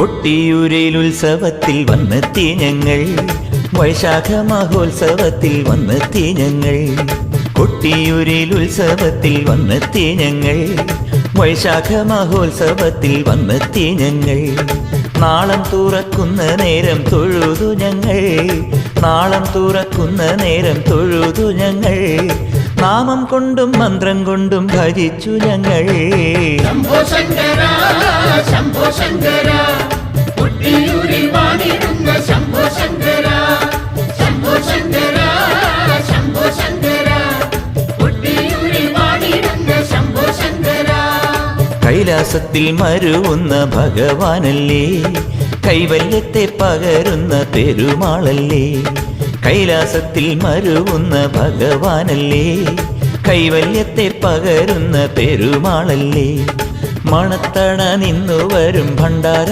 കൊട്ടിയൂരിൽ ഉത്സവത്തിൽ വന്നെത്തി ഞങ്ങൾ. വൈശാഖ മഹോത്സവത്തിൽ വന്നെത്തി ഞങ്ങൾ. കൊട്ടിയൂരിൽ ഉത്സവത്തിൽ വന്നെത്തി ഞങ്ങൾ. വൈശാഖ മഹോത്സവത്തിൽ വന്നെത്തി ഞങ്ങൾ. നാളം തുറക്കുന്ന നേരം തൊഴുതു ഞങ്ങൾ. നാളം തുറക്കുന്ന നേരം തൊഴുതു ഞങ്ങൾ. നാമം കൊണ്ടും മന്ത്രം കൊണ്ടും ഭജിച്ചു ഞങ്ങൾ. ശംഭോ ശങ്കര ശംഭോ ശങ്കര. കൈലാസത്തിൽ മരുവുന്ന ഭഗവാനല്ലേ? കൈവല്യത്തെ പകരുന്ന പെരുമാളല്ലേ? കൈലാസത്തിൽ മരുവുന്ന ഭഗവാനല്ലേ? കൈവല്യത്തെ പകരുന്ന പെരുമാളല്ലേ? മണത്തണ നിന്നു വരും ഭണ്ഡാരം